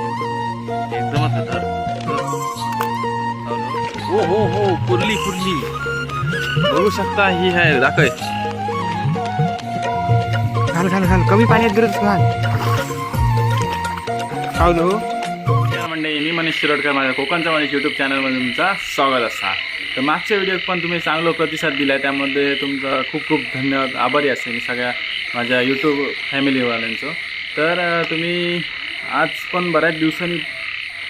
एकदमच धर हो हो हो कुर्ली कुर्ली. बघू शकता ही आहे दाखय घाल घाल घाल कमी पाण्यात गरज घाल नमस्कार मंडळी मी मनीष शिरोडकर माझ्या कोकणचा मनीष यूट्यूब चॅनलमध्ये तुमचा स्वागत असा तर मागच्या व्हिडिओत पण तुम्ही चांगला प्रतिसाद दिला आहे त्यामध्ये तुमचा खूप खूप धन्यवाद आभारी असेल मी सगळ्या माझ्या यूट्यूब फॅमिलीवाल्यांचं तर तुम्ही आज पण बऱ्याच दिवसांनी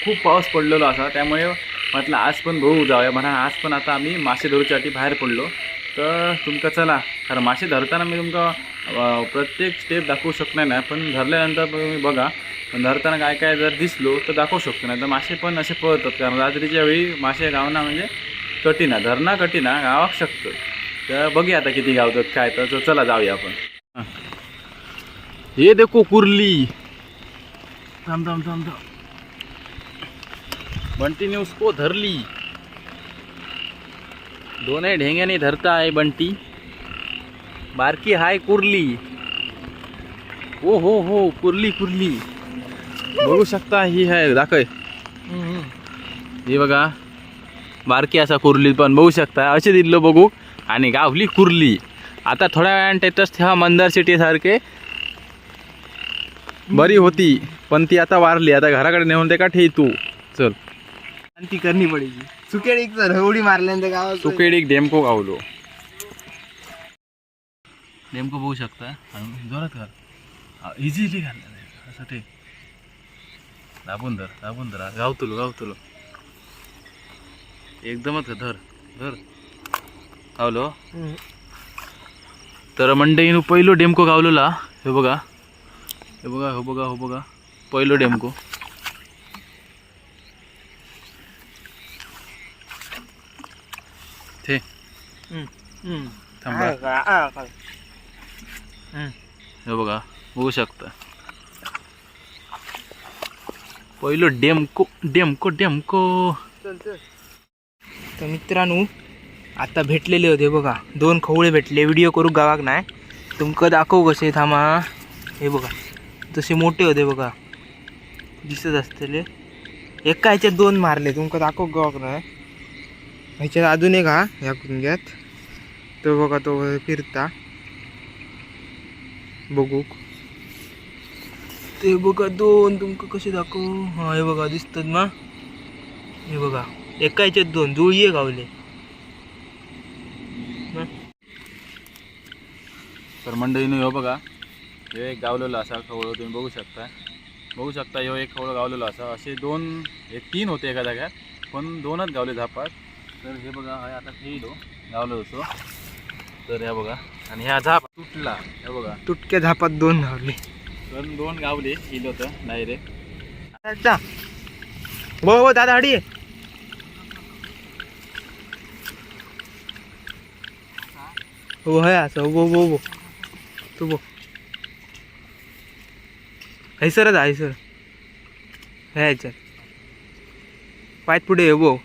खूप पाऊस पडलेलो असा त्यामुळे म्हटलं आज पण बघू जाऊया म्हणा. आज पण आता आम्ही मासे धरूच्यासाठी बाहेर पडलो. तर तुमका चला कारण मासे धरताना मी तुमका प्रत्येक स्टेप दाखवू शकणार नाही पण धरल्यानंतर तुम्ही बघा. पण धरताना काय काय जर दिसलो तर दाखवू शकतो नाही तर मासे पण असे पळतात. कारण रात्रीच्या वेळी मासे गावना म्हणजे कठीण आहे. धरणा कठीण गावाक शकतं. तर बघूया आता किती गावतात काय तर. तर चला जाऊया आपण. हे देखो कुर्ली. थांब थांब थांब थांब. बंटी ने उसको धरली दोन्ही ढेंग्याने धरता आहे बंटी. बारकी हाय कुर्ली. ओ हो हो कुर्ली कुर्ली. बघू शकता ही आहे दाखय हे बघा. बारकी असा कुरली पण बघू शकता. असे दिलं बघू. आणि गावली कुर्ली. आता थोड्या वेळाने स्टेटस तेव्हा मंदार सिटी सारखे. बरी होती पण ती आता वारली. आता घराकडे नेऊन ते का ठेई तू? चल. आणि ती करणी पडायची सुकेड एक तर एवढी मारल्यानंतर गावात सुकेड एक डेमको गावलो. डेमको बघू शकता. आणि जोरात घाल इझिली घाल असं ते दाबून धर दाबून धर. गावतलो गावतलो. एकदमच धर धर. गावलो. तर मंडईनं पहिलो डेमको गावलेला. हे बघा. हे बघा हो बघा हो बघा. पहिलो डेमको. ते. थांबा. हे बघा बघू शकता. पहिलो डेमको डेमको डेमको. तर मित्रांनो आता भेटलेले होते बघा. दोन खवळे भेटले. व्हिडिओ करू गावाक नाही. तुमका दाखवू कसे थांबा. हे बघा. तसे मोठे होते बघा. दिसत असतले एका ह्याच्यात दोन मारले. तुमका दाखव गावाक नाही ह्याच्यात अजून एक हा ह्या कुंग्यात तो बघा तो फिरता. बघू. ते बघा दोन तुमका कसे दाखवू? हा हे बघा दिसतात ना. हे बघा एका ह्याच्यात दोन. जुळये गावले. तर मंडळीनं हो बघा. ह्यो एक गावलेलो असा खवळं तुम्ही बघू शकता. बघू शकता ह्यो एक खवळं गावलेलो असा असे दोन एक तीन होते एका जाग्यात पण दोनच गावले झापात. तर हे बघा हा आता खेळलो गावलो होतो. तर हे बघा आणि ह्या झाप तुटला. हे बघा. तुटक्या झापात दोन गावले. पण दोन गावले हिल होतं डायरेक्ट हो हो दादा अडी हो है असं हो हो. हो तू बो हैसरच हैसर. हे ह्याच्यात पायत पुढे ये भाऊ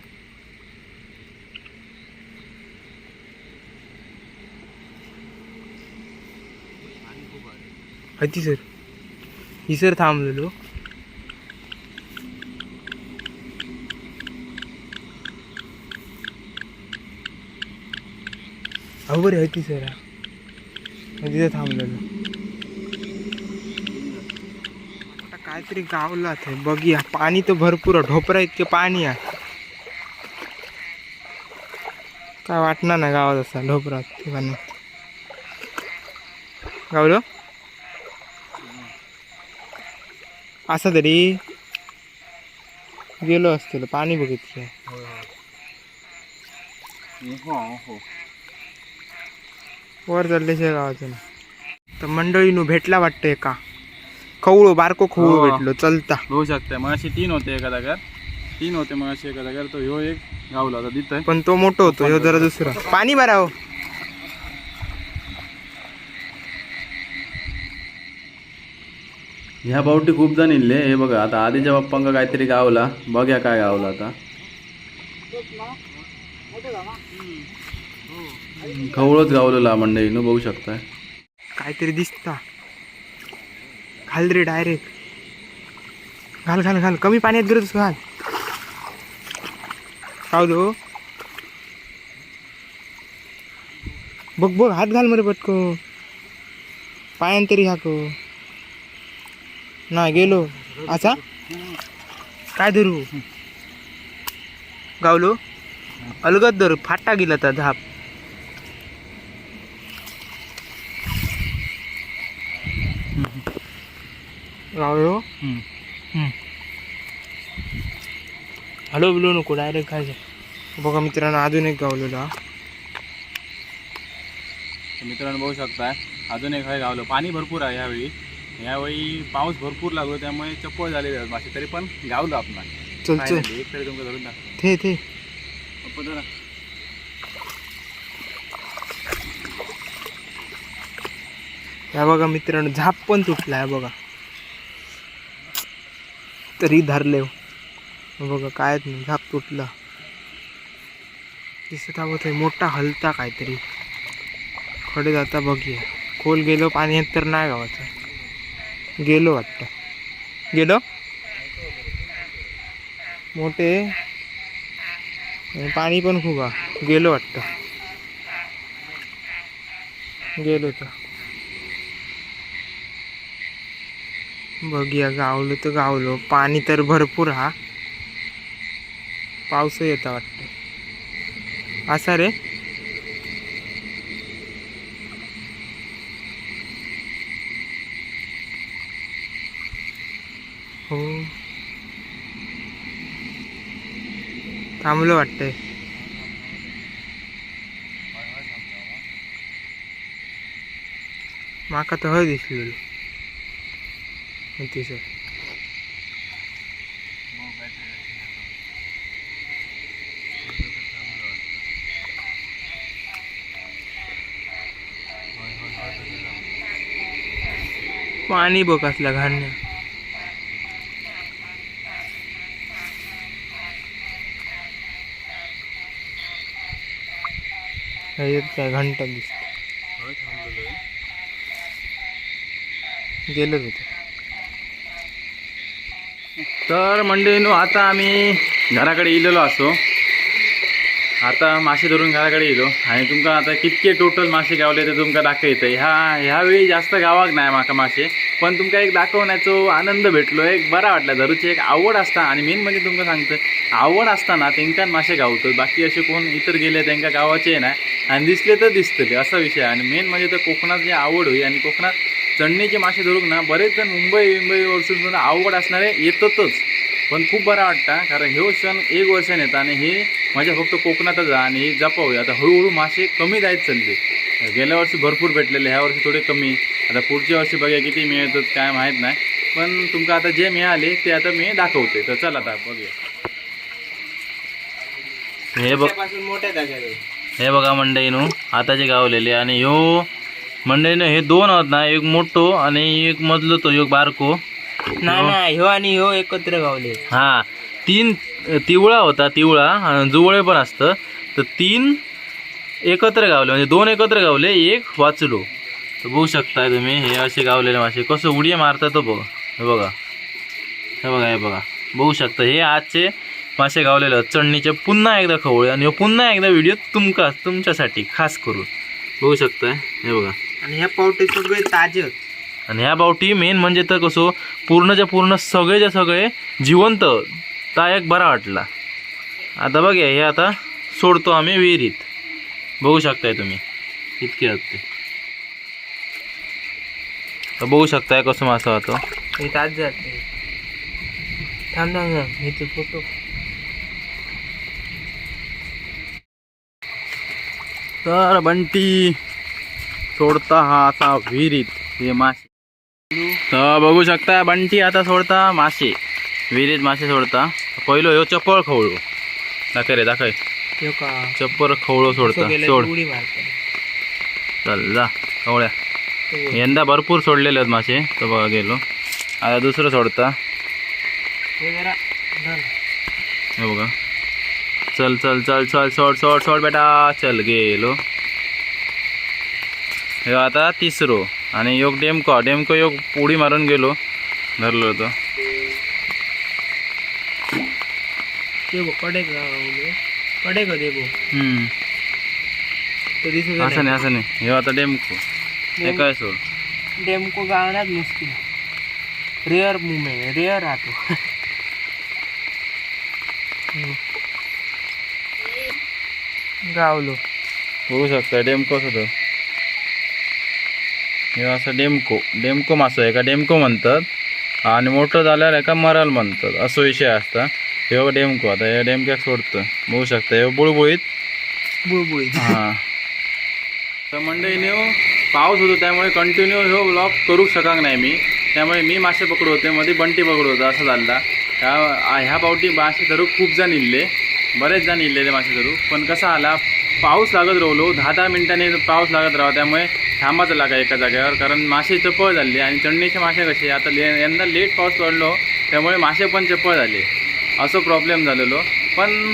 हती सर. ही सर थांबलेलो अहो बरे हती सर. तिथे थांबलेलो. तरी काहीतरी गावला ते बघूया. पाणी तर भरपूर आहे. ढोपरा इतके पाणी आहे? काय वाटणार ना गावात असा ढोपरा ते पाणी? असं तरी. गेलो असतील पाणी बघितलं. वर चालल्याशिवाय गावाचं ना तर मंडळीनो भेटला वाटतं एका. खवळो बारको खवळो हो. भेटलो चलता. बघू शकता मग असे तीन होते एका जाग्यात तीन होते मग असे एका जाग्यात तो ह्यो एक गावला होता तिथं. पण तो मोठो होतो ह्यो जरा दुसरा. पाणी भरा हो ह्या बावटी खूप जण इल्ले हे बघा आता आधीच्या बाप्पांका काहीतरी गावला. बघ्या काय गावला आता. खवळच गावलेला मंडळीनं बघू शकता काहीतरी दिसता. घाल रे डायरेक्ट घाल घाल घाल. कमी पाण्यात गिरत घाल. कावलो हो. बघ बघ हात घाल मरे पटको पायान तरी हाको हो. ना गेलो. असा काय धरू? गावलो? अलगत धरू फाटा गेला तर झाप गावलो हॅलो बिलो नको डायरेक्ट खायचं. बघा मित्रांनो अजून एक गावलेला तर मित्रांनो बघू शकताय अजून एक आहे गावलं. पाणी भरपूर आहे यावेळी. यावेळी पाऊस भरपूर लागलो त्यामुळे चप्पल झालेले मासे तरी पण गावलं आपण. चल चल. Finally, एक तरी तुमचं धरून दाखव थे थे. पप्पा जरा. ह्या बघा मित्रांनो झाप पण तुटला आहे बघा. तरी धरले हो. बघा काय नाही झाप तुटला. दिसत आवत आहे मोठा हलता काहीतरी. खडे जाता बघूया. खोल गेलो पाणी तर नाही गावाचं. गेलो वाटतं. गेलो? मोठे? पाणी पण खूप आहे. गेलो वाटतं. गेलो तर. बघूया गावलो तर गावलो. पाणी तर भरपूर हा. पाऊस येता वाटतं. असा रे. हो. थांबलो वाटतंय. माका तर हय दिसलेलो. होती सर पाणी बघ घाण्या ह्याच्यात काय घंटा दिसत गेलो तिथे तर मंडळीनो आता आम्ही घराकडे इलेलो असो. आता मासे धरून घराकडे येलो आणि तुमका आता कितके टोटल मासे गावले ते तुमका दाखवतं ह्या ह्यावेळी जास्त गावाक नाही माका मासे. पण तुमका एक दाखवण्याचो आनंद भेटलो. एक बरा वाटला. धरूची एक आवड असता. आणि मेन म्हणजे तुमका सांगतं आवड असताना तेंकान मासे गावतात बाकी असे कोण इतर गेले त्यांना गावाचे नाही. आणि दिसले तर दिसतले असा विषय आणि मेन म्हणजे तर कोकणात जी आवड होई आणि कोकणात चढणीचे मासे धरून ना बरेच जण मुंबई मुंबई वरसून सुद्धा आवड असणारे येतातच. पण खूप बरा वाटता कारण ह्यो सण एक वर्षाने येतात आणि हे माझ्या फक्त कोकणातच आहे आणि हे जपावे. आता हळूहळू मासे कमी जायत चालले. गेल्या वर्षी भरपूर भेटलेले ह्या वर्षी थोडे कमी. आता पुढच्या वर्षी बघा किती मिळतात काय माहीत नाही. पण तुमका आता जे मिळाले ते आता मी दाखवते तर चला आता बघूया. हे बघ. मोठ्या हे बघा मंडईनो आता जे गावलेले आणि ह्यो मंडईनं हे दोन आहेत ना एक मोठो आणि एक मधलो तो एक बारको. नाही नाही ह्यो आणि ह्यो एकत्र गावले. हा तीन तिवळा होता तिवळा आणि जुवळे पण असतं. तर तीन एकत्र गावले म्हणजे दोन एकत्र गावले एक वाचलो. तर बघू शकताय तुम्ही हे असे गावलेले मासे. कसं उडी मारतात तो बघा हे बघा. हे बघा हे बघा. बघू शकता हे आजचे मासे गावलेले चढणीचे पुन्हा एकदा खवळे आणि पुन्हा एकदा व्हिडिओ तुमका तुमच्यासाठी खास करून. बघू शकताय हे बघा. आणि ह्या पावटे सगळे ताजे आणि ह्या बावटी मेन म्हणजे तर कसं पूर्णच्या पूर्ण सगळेच्या सगळे जिवंत ता एक बरा वाटला. आता बघा हे आता सोडतो आम्ही विहिरीत. बघू शकताय तुम्ही. इतके आहेत ते तर बघू शकताय कसं मासा होतो. हे ताज जाते थांब थांब हे तू फोटो तर बंटी सोडता हा आता विहिरीत हे मासे. तर बघू शकता बंटी आता सोडता मासे. विहिरीत मासे सोडता. पहिलो ह्यो चप्पळ खवळो. दाखय रे दाखय चप्पर खवळो सोडता असं सोड. चल जा खवळ्या. यंदा भरपूर सोडलेले आहेत मासे. तो बघा गेलो. आता दुसरं सोडता. बघा. चल चल चल चल सोड सोड सोड बेटा. चल गेलो. हे आता तिसरो आणि योग डेमको डेमको योग उडी मारून गेलो. धरलो होतो. तो दिसत असं नाही. असं नाही. हे आता डेमको. हे काय सोड? डेमको गावण्यात मुश्किल रेअर मुवमेंट रेअर राहतो. गावलो बघू शकता डेमकोच होतं. हे असं डेमको डेमको मासो एका डेमको म्हणतात. आणि मोठं झाल्यावर एका मराल म्हणतात. असं विषय असता. हे डेमको. आता हे डेमक्याक सोडतं बघू शकता. हे बुळबुळीत. बुळबुळीत. हा. तर मंडळीने पाऊस होतो त्यामुळे कंटिन्यू हो ब्लॉग करू शकत नाही मी. त्यामुळे मी मासे पकडू होते मध्ये बंटी पकडू होता असं झाला. ह्या ह्या पावटी मासे धरू खूप जण इल्ले. बरेच जण इल्लेले मासे धरू पण कसा आला? पाऊस लागत राहिलो. दहा दहा मिनिटांनी पाऊस लागत राहा त्यामुळे थांबायचं लागा एका जागेवर कारण मासे चपळ झाले आणि चढणीचे मासे कसे आता ले यंदा लेट पाऊस पडलो त्यामुळे मासे पण चपळ झाले. असं प्रॉब्लेम झालेलो. पण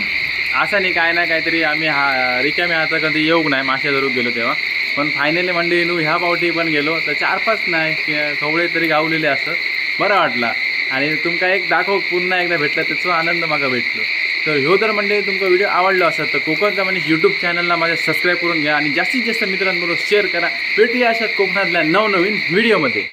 असं नाही काय ना काहीतरी आम्ही हा रिकामी आता कधी येऊक नाही मासे धरून गेलो तेव्हा. पण फायनली म्हणजे नू ह्या पावटी पण गेलो तर चार पाच नाही थोडे तरी गावलेले असत बरं वाटला. आणि तुमका एक दाखव पुन्हा एकदा भेटला त्याचा आनंद मागा भेटलो. तर ह्यो जर म्हणजे तुमचा व्हिडिओ आवडला असेल तर कोकणचा म्हणजे यूट्यूब चॅनलला माझ्या सबस्क्राईब करून घ्या आणि जास्तीत जास्त मित्रांबरोबर शेअर करा. भेटूया अशात कोकणातल्या नवनवीन व्हिडिओमध्ये